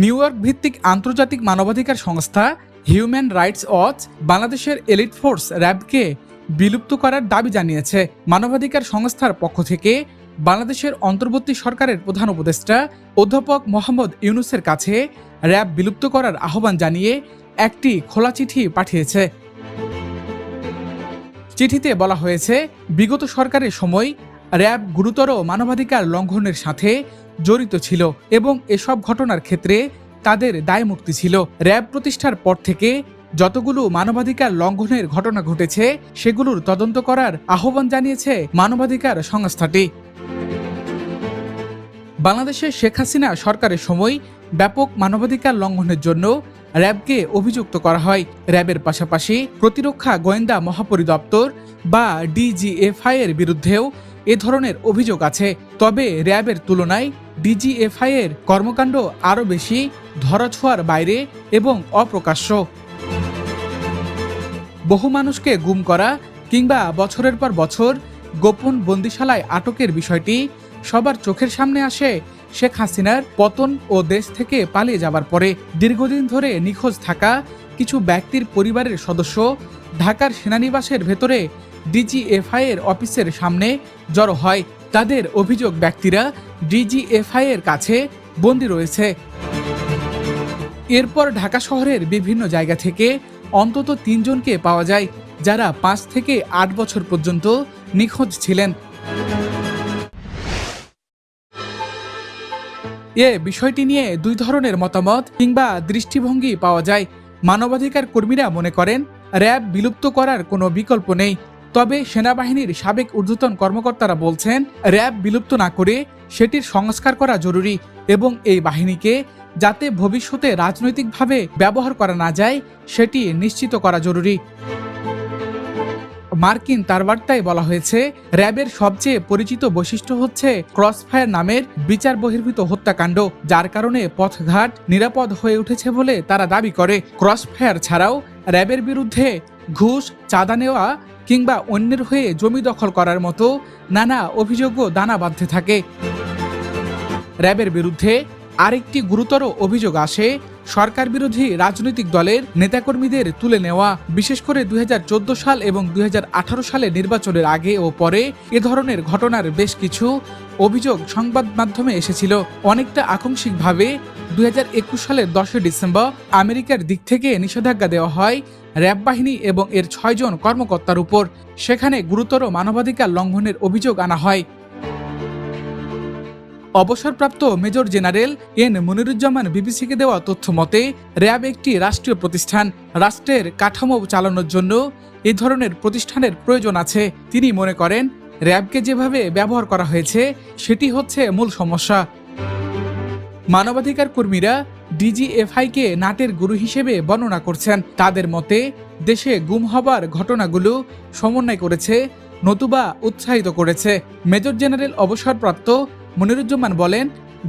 New York ভিত্তিক আন্তর্জাতিক মানবাধিকার সংস্থা হিউম্যান রাইটস ওয়াচ বাংলাদেশের এলিট ফোর্স র্যাবকে বিলুপ্ত করার দাবি জানিয়েছে। মানবাধিকার সংস্থার পক্ষ থেকে বাংলাদেশের অন্তর্বর্তী সরকারের প্রধান উপদেষ্টা অধ্যাপক মোহাম্মদ ইউনুসের কাছে র্যাব বিলুপ্ত করার আহ্বান জানিয়ে একটি খোলা চিঠি পাঠিয়েছে। চিঠিতে বলা হয়েছে, বিগত সরকারের সময় র্যাব গুরুতর মানবাধিকার লঙ্ঘনের সাথে জড়িত ছিল এবং এসব ঘটনার ক্ষেত্রে তাদের দায়মুক্তি ছিল। র্যাব প্রতিষ্ঠার পর থেকে যতগুলো মানবাধিকার লঙ্ঘনের ঘটনা ঘটেছে, সেগুলোর তদন্ত করার আহ্বান জানিয়েছে মানবাধিকার সংস্থাটি। বাংলাদেশে শেখ হাসিনা সরকারের সময় ব্যাপক মানবাধিকার লঙ্ঘনের জন্য র্যাবকে অভিযুক্ত করা হয়। র্যাবের পাশাপাশি প্রতিরক্ষা গোয়েন্দা মহাপরিদপ্তর বা ডিজিএফআই এর বিরুদ্ধেও এ ধরনের অভিযোগ আছে। তবে র্যাবের তুলনায় ডিজিএফআই এর কর্মকাণ্ড আরও বেশি ধরাছোঁয়ার বাইরে এবং অপ্রকাশ্য। বহু মানুষকে গুম করা কিংবা বছরের পর বছর গোপন বন্দিশালায় আটকের বিষয়টি সবার চোখের সামনে আসে শেখ হাসিনার পতন ও দেশ থেকে পালিয়ে যাবার পরে। দীর্ঘদিন ধরে নিখোঁজ থাকা কিছু ব্যক্তির পরিবারের সদস্য ঢাকার সেনানিবাসের ভেতরে ডিজিএফআই এর অফিসের সামনে জড়ো হয়। তাদের অভিযোগ, ব্যক্তিরা ডিজিএফআই এর কাছে বন্দী রয়েছে। এরপর ঢাকা শহরের বিভিন্ন জায়গা থেকে অন্তত তিনজনকে পাওয়া যায়, যারা পাঁচ থেকে আট বছর পর্যন্ত নিখোঁজ ছিলেন। এ বিষয়টি নিয়ে দুই ধরনের মতামত কিংবা দৃষ্টিভঙ্গি পাওয়া যায়। মানবাধিকার কর্মীরা মনে করেন, র্যাব বিলুপ্ত করার কোনো বিকল্প নেই। তবে সেনাবাহিনীর সাবেক ঊর্ধ্বতন কর্মকর্তারা বলছেন, র্যাব বিলুপ্ত না করে সেটির সংস্কার করা জরুরি এবং এই বাহিনীকে যাতে ভবিষ্যতে রাজনৈতিকভাবে ব্যবহার করা না যায়, সেটি নিশ্চিত করা জরুরি। মার্কিন তার বার্তায় বলা হয়েছে, র্যাবের সবচেয়ে পরিচিত বৈশিষ্ট্য হচ্ছে ক্রসফায়ার নামের বিচার বহির্ভূত হত্যাকাণ্ড, যার কারণে পথঘাট নিরাপদ হয়ে উঠেছে বলে তারা দাবি করে। ক্রসফায়ার ছাড়াও র্যাবের বিরুদ্ধে ঘুষ, চাঁদা নেওয়া কিংবা অন্যের হয়ে জমি দখল করার মতো নানা অভিযোগও দানা বাঁধতে থাকে। র্যাবের বিরুদ্ধে আরেকটি গুরুতর অভিযোগ আসে সরকার বিরোধী রাজনৈতিক দলের নেতাকর্মীদের তুলে নেওয়া, বিশেষ করে দুই হাজার চোদ্দ সাল এবং দুই সালে নির্বাচনের আগে ও পরে এ ধরনের ঘটনার বেশ কিছু অভিযোগ সংবাদ মাধ্যমে এসেছিল। অনেকটা আংশিকভাবে দুই সালের দশই ডিসেম্বর আমেরিকার দিক থেকে নিষেধাজ্ঞা দেওয়া হয় র্যাব বাহিনী এবং এর ছয়জন কর্মকর্তার উপর। সেখানে গুরুতর মানবাধিকার লঙ্ঘনের অভিযোগ আনা হয়। অবসরপ্রাপ্ত মেজর জেনারেল এন মনিরুজ্জামান বিবিসিকে দেওয়া তথ্য মতে, র্যাব একটি রাষ্ট্রীয় প্রতিষ্ঠান, রাষ্ট্রের কাঠামো চালানোর জন্য এ ধরনের প্রতিষ্ঠানের প্রয়োজন আছে। তিনি মনে করেন, র্যাবকে যেভাবে ব্যবহার করা হয়েছে, সেটি হচ্ছে মূল সমস্যা। মানবাধিকার কর্মীরা ডিজিএফআইকে নাটের গুরু হিসেবে বর্ণনা করছেন। তাদের মতে, দেশে গুম হবার ঘটনাগুলো সমন্বয় করেছে, নতুবা উৎসাহিত করেছে। মেজর জেনারেল অবসরপ্রাপ্ত মনিরুজ্জামান বলেন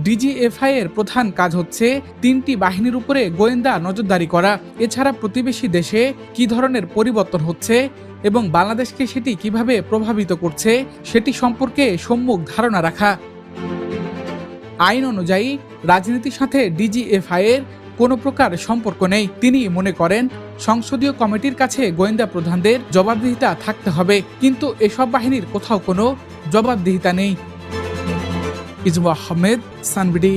ডিজিএফআই এর প্রধান কাজ হচ্ছে তিনটি বাহিনীর উপরে গোয়েন্দা নজরদারি করা। এছাড়া প্রতিবেশী দেশে কি ধরনের পরিবর্তন হচ্ছে এবং বাংলাদেশকে সেটি কীভাবে প্রভাবিত করছে, সেটি সম্পর্কে সম্মুখ ধারণা রাখা। আইন অনুযায়ী রাজনীতির সাথে ডিজিএফআই এর কোনো প্রকার সম্পর্ক নেই। তিনি মনে করেন, সংসদীয় কমিটির কাছে গোয়েন্দা প্রধানদের জবাবদিহিতা থাকতে হবে, কিন্তু এসব বাহিনীর কোথাও কোনো জবাবদিহিতা নেই। ইজমা আহমেদ, সানবিডি।